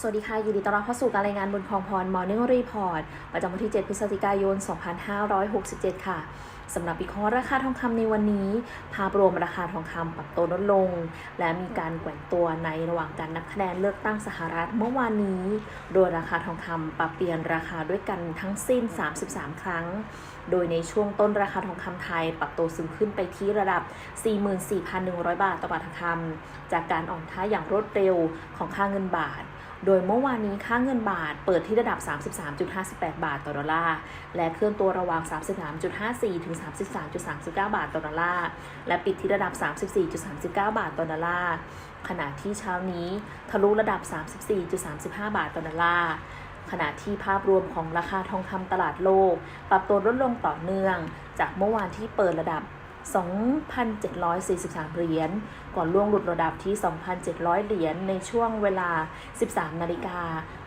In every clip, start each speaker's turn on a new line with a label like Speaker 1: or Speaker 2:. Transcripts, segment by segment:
Speaker 1: สวัสดีค่ะ ยินดีต้อนรับเข้าสู่การรายงานบนคลองพร Morning Report ประจำวันที่ 7 พฤศจิกายน 2567 ค่ะสำหรับวิเคราะห์ราคาทองคำในวันนี้ ภาพรวมราคาทองคำปรับตัวลดลง และมีการแกว่งตัวในระหว่างการนับคะแนนเลือกตั้งสหรัฐเมื่อวานนี้ โดยราคาทองคำปรับเปลี่ยนราคาด้วยกันทั้งสิ้น 33 ครั้ง โดยในช่วงต้นราคาทองคำไทย ปรับตัวสูงขึ้นไปที่ระดับ 44,100 บาทต่อบาททองคำจากการอ่อนค่าอย่างรวดเร็วของค่าเงินบาท โดยเมื่อวานนี้ค่าเงินบาทเปิดที่ระดับ 33.58 บาทต่อดอลลาร์ และเคลื่อนตัวระหว่าง 33.54 ถึง 33.39 บาทต่อดอลลาร์ และปิดที่ระดับ 34.39 บาทต่อดอลลาร์ ขณะที่เช้านี้ทะลุระดับ 34.35 บาทต่อดอลลาร์ขณะที่ภาพรวมของราคาทองคำตลาดโลก ปรับตัวลดลงต่อเนื่อง จากเมื่อวานที่เปิดระดับ 2,743 เหรียญ ก่อนล่วงหลุดระดับที่ 2,700 เหรียญในช่วงเวลา 13 นาฬิกา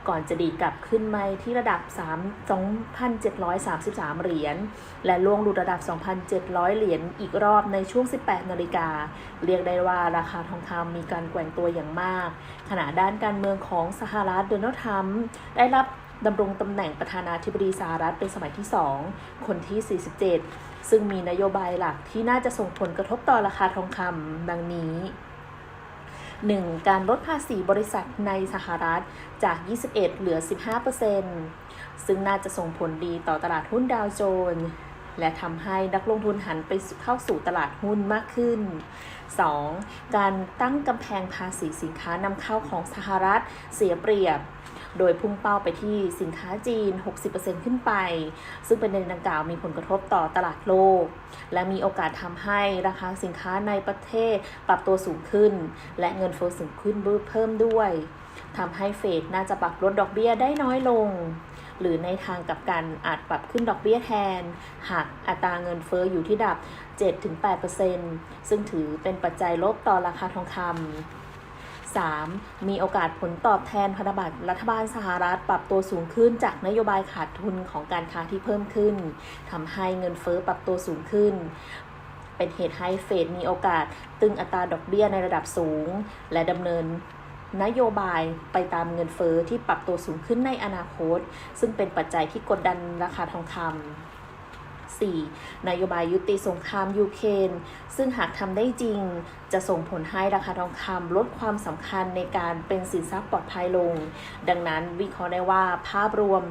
Speaker 1: ก่อนจะดีกลับขึ้นมาที่ระดับ 3 2,733 เหรียญ และล่วงหลุดระดับ 2,700 เหรียญอีกรอบในช่วง 18 นาฬิกา เรียกได้ว่าราคาทองคำมีการแกว่งตัวอย่างมาก ขณะด้านการเมืองของสหรัฐโดนัลด์ทรัมป์ได้รับ ดำรงตำแหน่งประธานาธิบดีสหรัฐเป็นสมัยที่ 2 คนที่ 47 ซึ่งมีนโยบายหลักที่น่าจะส่งผลกระทบต่อราคาทองคำดังนี้ 1. การลดภาษีบริษัทในสหรัฐจาก 21 เหลือ 15%ซึ่งน่าจะส่งผลดีต่อตลาดหุ้นดาวโจนส์และทำให้นักลงทุนหันไปเข้าสู่ตลาดหุ้นมากขึ้น 2. การตั้งกำแพงภาษีสินค้านำเข้าของสหรัฐเสียเปรียบ โดยพุ่งเป้าไปที่สินค้าจีน 60%ขึ้นไป ซึ่งเป็นในดังกล่าวมีผลกระทบต่อตลาดโลก และมีโอกาสทำให้ราคาสินค้าในประเทศปรับตัวสูงขึ้น และเงินเฟ้อสูงขึ้นเพิ่มด้วยทำให้เฟดน่าจะปรับลดดอกเบี้ยได้น้อยลง หรือในทางกับกันอาจปรับขึ้นดอกเบี้ยแทน หากอัตราเงินเฟ้ออยู่ที่ดับ 7-8%ซึ่งถือเป็นปัจจัยลบต่อราคาทองคำ 3. มีโอกาสผลตอบแทนพันธบัตรรัฐบาลสหรัฐปรับตัวสูงขึ้นจากนโยบายขาดทุนของการค้าที่เพิ่มขึ้นทำให้เงินเฟ้อปรับตัวสูงขึ้น เป็นเหตุให้เฟดมีโอกาสตึงอัตราดอกเบี้ยในระดับสูง และดำเนินนโยบายไปตามเงินเฟ้อที่ปรับตัวสูงขึ้นในอนาคต ซึ่งเป็นปัจจัยที่กดดันราคาทองคำ 4. นโยบายยุติสงครามยูเครนซึ่งหากทำได้จริง จะส่งผลให้ราคาทองคำลดความสำคัญในการเป็นสินทรัพย์ปลอดภัยลง ดังนั้นวิเคราะห์ได้ว่าภาพรวม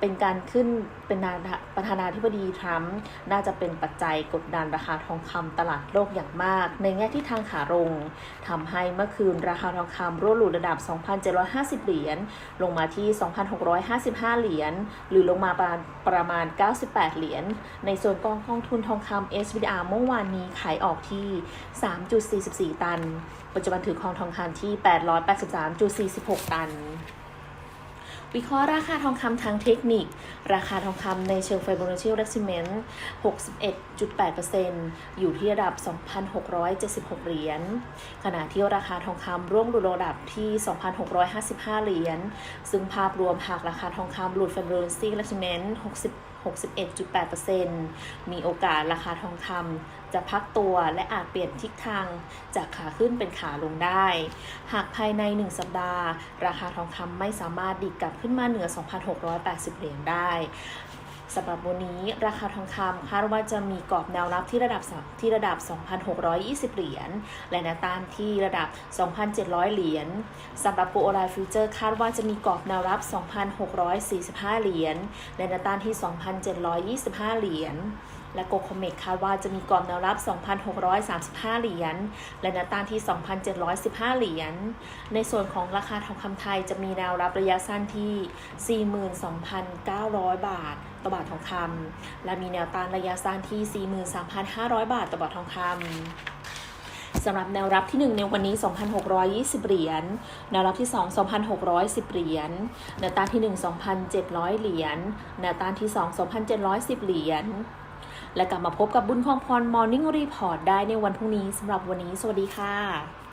Speaker 1: เป็นการขึ้นเป็นนาประธานาธิบดีทรัมป์น่าจะเป็นปัจจัยกดดันราคาทองคำตลาดโลกอย่างมาก ในแง่ที่ทางขาลงทำให้เมื่อคืนราคาทองคำร่วงหลุดระดับ 2,750 เหรียญลงมาที่ 2,655 เหรียญหรือลงมาประมาณประมาณ 98 เหรียญในส่วนกองกองทุนทองคำ SVR เมื่อวานนี้ขายออกที่ 3.44 ตัน ปัจจุบันถือครองทองคำที่ 883.46 ตัน วิเคราะห์ราคาทองคำทางเทคนิค ราคาทองคำในเชิงไฟโบนัชชีเรซิเมนต์61.8%อยู่ที่ระดับ 2,676 เหรียญ ขณะที่ราคาทองคำร่วงหลุดระดับที่ 2,655 เหรียญ ซึ่งภาพรวมหากราคาทองคำหลุดไฟโบนัชชีเรซิเมนต์60 61.8%มีโอกาสราคาทองคำจะพักตัวและอาจเปลี่ยนทิศทางจากขาขึ้นเป็นขาลงได้ หากภายใน 1 สัปดาห์ ราคาทองคำไม่สามารถดีดกลับขึ้นมาเหนือ 2,680 เหรียญได้ สำหรับวันนี้ราคาทองคำคาดว่าจะมีกรอบแนวรับที่ระดับที่ระดับ 2,620 เหรียญ และแนวต้านที่ระดับ 2,700 เหรียญสำหรับโกลไลฟิวเจอร์คาดว่าจะมีกรอบแนวรับ 2,645 เหรียญ และแนวต้านที่ 2,725 เหรียญ และโกคอมเมกคาดว่าจะมีกรอบแนวรับ 2,635 เหรียญ และแนวต้านที่ 2,715 เหรียญ ในส่วนของราคาทองคำไทยจะมีแนวรับระยะสั้นที่ 42,900 บาทต่อบาททองคำ และมีแนวต้านระยะสั้นที่ 43,500 บาทต่อบาททองคำสำหรับแนวรับที่ 1 ในวันนี้ 2,620 เหรียญ แนวรับที่ 2 2,610 เหรียญ แนวต้านที่ 1 2,700 เหรียญ แนวต้านที่ 2 2,710 เหรียญ และกลับมาพบกับบุญคองพร Morning Report ได้ในวันพรุ่งนี้สำหรับวันนี้ สวัสดีค่ะ